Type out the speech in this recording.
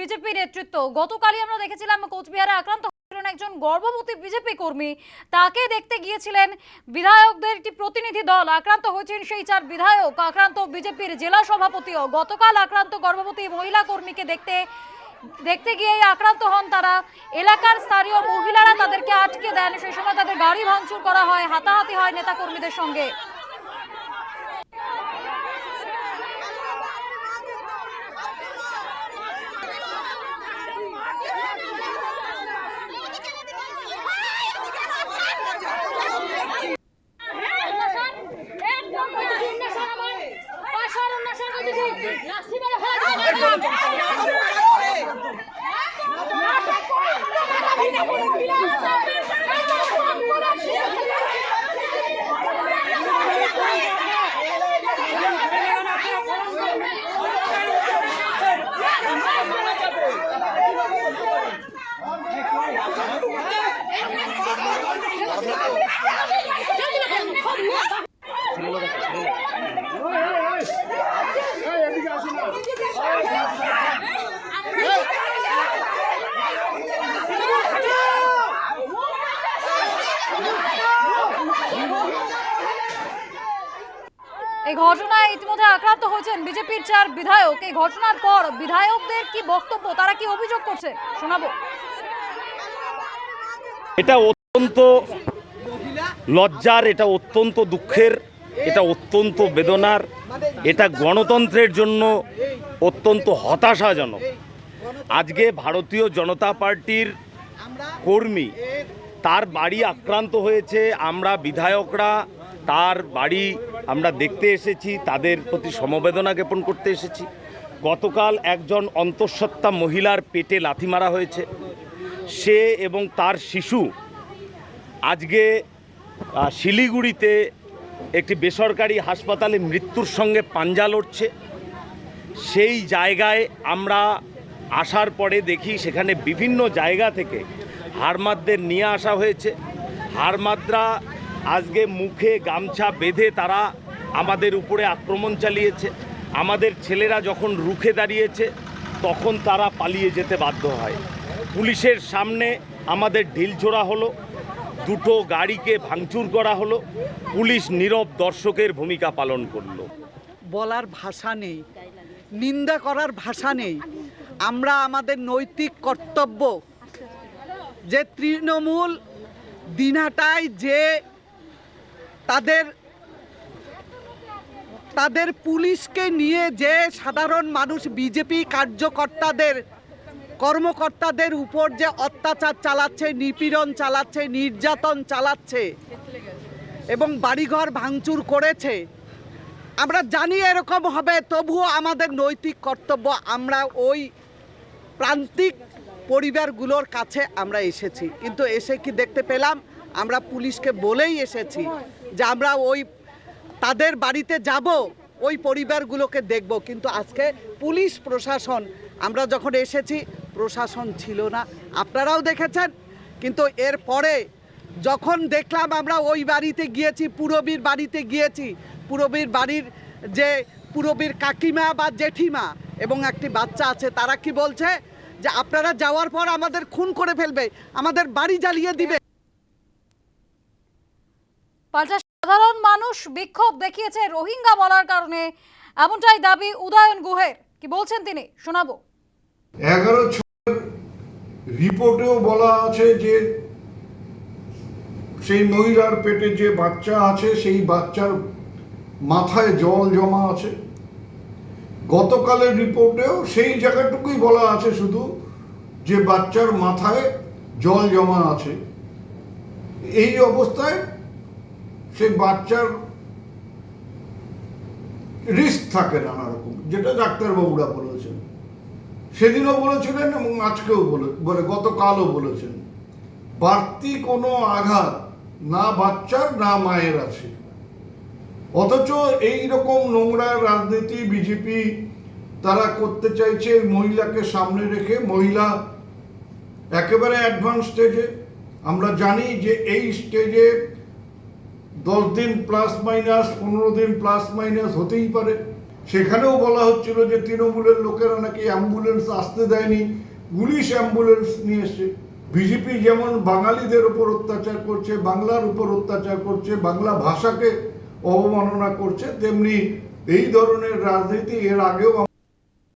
BJP নেতৃত্ব। গতকালই আমরা দেখেছিলাম কোচবিহারে আক্রান্ত একজন গর্ভবতী বিজেপি কর্মী। তাকে দেখতে গিয়েছিলেন বিধায়কদের একটি প্রতিনিধি দল। আক্রান্ত হয়েছেন সেই চার বিধায়ক। আক্রান্ত বিজেপির জেলা সভাপতিও। গতকাল আক্রান্ত গর্ভবতী মহিলা কর্মীকে দেখতে দেখতে গিয়েই আক্রান্ত হন তারা। এলাকার স্থানীয় মহিলারা তাদেরকে আটকে দেন। সেই সময় তাদের গাড়ি ভাঙচুর করা হয়, হাতাহাতি হয় নেতা কর্মীদের সঙ্গে। এই ঘটনায় ইতিমধ্যে আক্রান্ত হয়েছেন বিজেপির চার বিধায়ক। এই ঘটনার পর বিধায়কদের কি বক্তব্য? তারা কি অভিযোগ করছে? শোনাবো। এটা অত্যন্ত লজ্জার, এটা অত্যন্ত দুঃখের, এটা অত্যন্ত বেদনার, এটা গণতন্ত্রের জন্য অত্যন্ত হতাশাজনক। আজকে ভারতীয় জনতা পার্টির কর্মী, তার বাড়ি আক্রান্ত হয়েছে, আমরা বিধায়করা তার বাড়ি আমরা দেখতে এসেছি, তাদের প্রতি সমবেদনা জ্ঞাপন করতে এসেছি। গতকাল একজন অন্তঃসত্ত্বা মহিলার পেটে লাথি মারা হয়েছে। সে এবং তার শিশু আজকে শিলিগুড়িতে একটি বেসরকারি হাসপাতালে মৃত্যুর সঙ্গে পাঞ্জা লড়ছে। সেই জায়গায় আমরা আসার পরে দেখি সেখানে বিভিন্ন জায়গা থেকে হারমাদদের নিয়ে আসা হয়েছে। হারমাদরা আজকে মুখে গামছা বেঁধে তারা আমাদের উপরে আক্রমণ চালিয়েছে। আমাদের ছেলেরা যখন রুখে দাঁড়িয়েছে, তখন তারা পালিয়ে যেতে বাধ্য হয়। পুলিশের সামনে আমাদের ঢিল ঢিলছোড়া হলো, দুটো গাড়িকে ভাঙচুর করা হলো, পুলিশ নীরব দর্শকের ভূমিকা পালন করল। বলার ভাষা নেই, নিন্দা করার ভাষা নেই। আমরা আমাদের নৈতিক কর্তব্য যে তৃণমূল দিনাটায় যে তাদের তাদের পুলিশকে নিয়ে যে সাধারণ মানুষ, বিজেপি কার্যকর্তাদের, কর্মকর্তাদের উপর যে অত্যাচার চালাচ্ছে, নিপীড়ন চালাচ্ছে, নির্যাতন চালাচ্ছে এবং বাড়িঘর ভাঙচুর করেছে, আমরা জানি এরকম হবে, তবুও আমাদের নৈতিক কর্তব্য, আমরা ওই প্রান্তিক পরিবারগুলোর কাছে আমরা এসেছি। কিন্তু এসে কি দেখতে পেলাম? আমরা পুলিশকে বলেই এসেছি যে আমরা ওই তাদের বাড়িতে যাব, ওই পরিবারগুলোকে দেখব। কিন্তু আজকে পুলিশ প্রশাসন, আমরা যখন এসেছি, প্রশাসন ছিল না। আপনারাও দেখেছেন, কিন্তু এর পরে যখন দেখলাম আমরা ওই বাড়িতে গিয়েছি, পুরবীর বাড়িতে গিয়েছি, পুরবীর বাড়ির যে পুরবীর কাকিমা বা জেঠিমা এবং একটি বাচ্চা আছে, তারা কি বলছে যে আপনারা যাওয়ার পর আমাদের খুন করে ফেলবে, আমাদের বাড়ি জ্বালিয়ে দিবে। সাধারণ মানুষ বিক্ষোভ দেখিয়েছে রোহিঙ্গা বলার কারণে। এমনটাই দাবি উদয়ন গুহের। কি বলছেন তিনি? শোনাবো। এগারো রিপোর্টেও বলা আছে যে, সেই মহিলার পেটে যে বাচ্চা আছে, সেই বাচ্চার মাথায় জল জমা আছে। গতকালের রিপোর্টেও সেই জায়গাটুকুই বলা আছে শুধু যে বাচ্চার মাথায় জল জমা আছে। এই অবস্থায় সেই বাচ্চার রিস্ক থাকে নানা রকম। যেটা ডাক্তারবাবুরা বলেছেন। সেদিনও বলেছিলেন এবং আজকেও বলে বলে গতকালও বলেছেন। বাড়তি কোনো আঘাত না বাচ্চার, না মায়ের আছে। অথচ এই রকম নোংরা রাজনীতি, বিজেপি, তারা করতে চাইছে মহিলাকে সামনে রেখে। মহিলা একেবারে অ্যাডভান্স স্টেজে আমরা জানি যে এই স্টেজে দশ দিন প্লাস মাইনাস পনেরো দিন প্লাস মাইনাস হতেই পারে। সেখানেও বলা হচ্ছিল যে তৃণমূলের লোকেরা নাকি অ্যাম্বুলেন্স আসতে দেয়নি। পুলিশ অ্যাম্বুলেন্স নিয়ে এসছে। বিজেপি যেমন বাঙালিদের উপর অত্যাচার করছে, বাংলার উপর অত্যাচার করছে, বাংলা ভাষাকে অবমাননা করছে, তেমনি এই ধরনের রাজনীতি এর আগেও